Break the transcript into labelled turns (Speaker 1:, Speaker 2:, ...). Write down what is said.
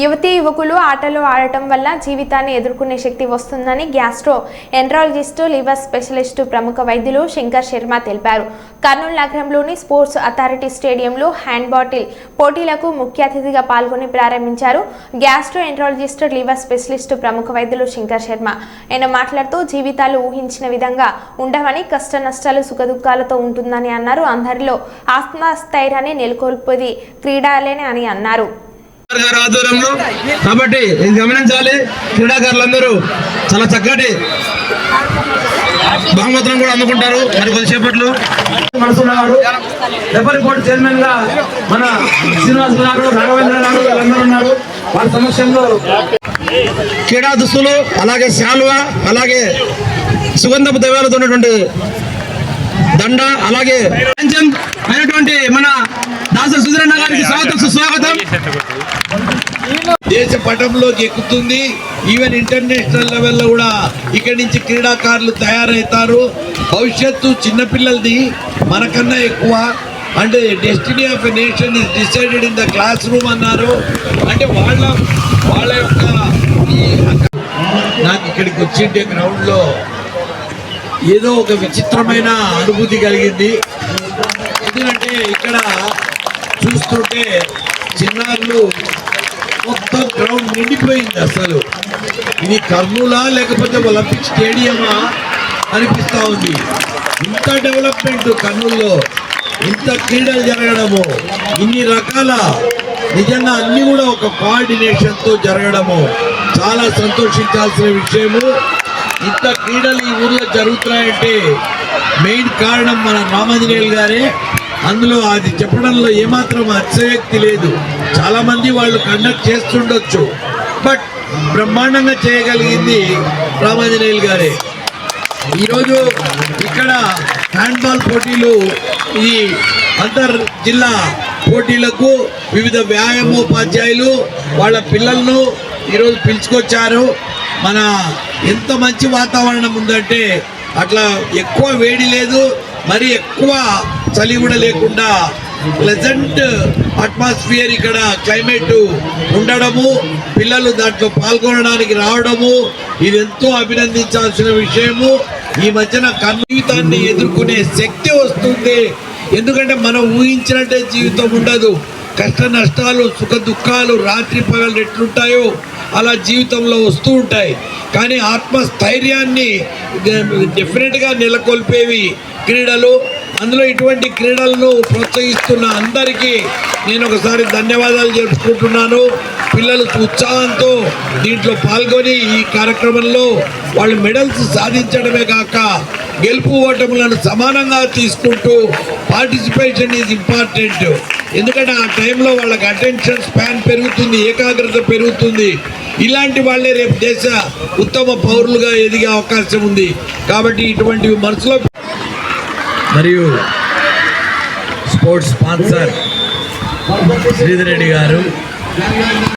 Speaker 1: యువతి యువకులు ఆటలు ఆడటం వల్ల జీవితాన్ని ఎదుర్కొనే శక్తి వస్తుందని గ్యాస్ట్రో ఎండ్రాలజిస్టు లివర్ స్పెషలిస్టు ప్రముఖ వైద్యులు శంకర్ శర్మ తెలిపారు. కర్నూలు నగరంలోని స్పోర్ట్స్ అథారిటీ స్టేడియంలో హ్యాండ్ బాటిల్ పోటీలకు ముఖ్య అతిథిగా పాల్గొని ప్రారంభించారు గ్యాస్ట్రో ఎండ్రాలజిస్టు లివర్ స్పెషలిస్టు ప్రముఖ వైద్యులు శంకర్ శర్మ. ఆయన మాట్లాడుతూ జీవితాలు ఊహించిన విధంగా ఉండవని కష్ట నష్టాలు సుఖదుఖాలతో ఉంటుందని అన్నారు. అందరిలో ఆత్మస్థైర్యాన్ని నెలకొల్పేది క్రీడాలేనే అని అన్నారు.
Speaker 2: గారి ఆధ్వర్యంలో. కాబట్టి ఇది గమనించాలి. క్రీడాకారులందరూ చాలా చక్కటి బహుమతులను కూడా అందుకుంటారు. మరి కొద్దిసేపట్లో మనసున్న గారు రెఫరీ బోర్డు చైర్మన్గా మన శ్రీనివాస్ గారు రాఘవేంద్ర గారు వీళ్ళందరూ ఉన్నారు. వారి సమక్షంలో క్రీడా దుస్తులు అలాగే శాలువా అలాగే సుగంధపు దైవాలతో ఉన్నటువంటి దండ అలాగే అయినటువంటి మన దాస సుధీరన్న గారికి స్వాగతం సుస్వాగతం.
Speaker 3: దేశ పటంలోకి ఎక్కుతుంది. ఈవెన్ ఇంటర్నేషనల్ లెవెల్లో కూడా ఇక్కడి నుంచి క్రీడాకారులు తయారవుతారు భవిష్యత్తు చిన్నపిల్లలది మనకన్నా ఎక్కువ. అంటే destiny of a nation is decided in the class room అన్నారు. అంటే వాళ్ళ వాళ్ళ యొక్క నాకు ఇక్కడికి వచ్చింటే గ్రౌండ్లో ఏదో ఒక విచిత్రమైన అనుభూతి కలిగింది. ఎందుకంటే ఇక్కడ చూస్తుంటే చిన్నారులు మొత్తం గ్రౌండ్ నిండిపోయింది అసలు. ఇది కర్నూలా లేకపోతే ఒలింపిక్ స్టేడియమా అనిపిస్తూ ఉంది. ఇంత డెవలప్మెంట్ కర్నూలులో ఇంత క్రీడలు జరగడము ఇన్ని రకాల నిజంగా అన్నీ కూడా ఒక కోఆర్డినేషన్తో జరగడము చాలా సంతోషించాల్సిన విషయము. ఇంత క్రీడలు ఈ ఊర్లో జరుగుతున్నాయంటే మెయిన్ కారణం మన రామాంజనేయులు గారే. అందులో అది చెప్పడంలో ఏమాత్రం అతిశయోక్తి లేదు. చాలామంది వాళ్ళు కండక్ట్ చేస్తుండొచ్చు. బట్ బ్రహ్మాండంగా చేయగలిగింది రామాంజనేయులు గారే. ఈరోజు ఇక్కడ హ్యాండ్బాల్ పోటీలు ఈ అంతర్ జిల్లా పోటీలకు వివిధ వ్యాయామోపాధ్యాయులు వాళ్ళ పిల్లలను ఈరోజు పిలుచుకొచ్చారు. మన ఎంత మంచి వాతావరణం ఉందంటే అట్లా ఎక్కువ వేడి లేదు మరి ఎక్కువ చలి కూడా లేకుండా ప్లెజెంట్ అట్మాస్ఫియర్ ఇక్కడ క్లైమేట్ ఉండడము పిల్లలు దాంట్లో పాల్గొనడానికి రావడము ఇది ఎంతో అభినందించాల్సిన విషయము. ఈ మధ్యన కన్వీతాన్ని ఎదుర్కొనే శక్తి వస్తుంది. ఎందుకంటే మనం ఊహించినట్టే జీవితం ఉండదు. కష్ట నష్టాలు సుఖ దుఃఖాలు రాత్రి పగలు ఎట్లుంటాయో అలా జీవితంలో వస్తూ ఉంటాయి. కానీ ఆత్మస్థైర్యాన్ని డెఫినెట్గా నెలకొల్పేవి క్రీడలు. అందులో ఇటువంటి క్రీడలను ప్రోత్సహిస్తున్న అందరికీ నేను ఒకసారి ధన్యవాదాలు జరుపుకుంటున్నాను పిల్లలు ఉత్సాహంతో దీంట్లో పాల్గొని ఈ కార్యక్రమంలో వాళ్ళు మెడల్స్ సాధించడమే కాక గెలుపు ఓటములను సమానంగా తీసుకుంటూ పార్టిసిపేషన్ ఈజ్ ఇంపార్టెంట్ ఎందుకంటే ఆ టైంలో వాళ్ళకి అటెన్షన్ స్పాన్ పెరుగుతుంది ఏకాగ్రత పెరుగుతుంది. ఇలాంటి వాళ్ళే రేపు దేశ ఉత్తమ పౌరులుగా ఎదిగే అవకాశం ఉంది. కాబట్టి ఇటువంటివి మనసులో మరియు స్పోర్ట్స్ స్పాన్సర్ శ్రీధర్ రెడ్డి గారు.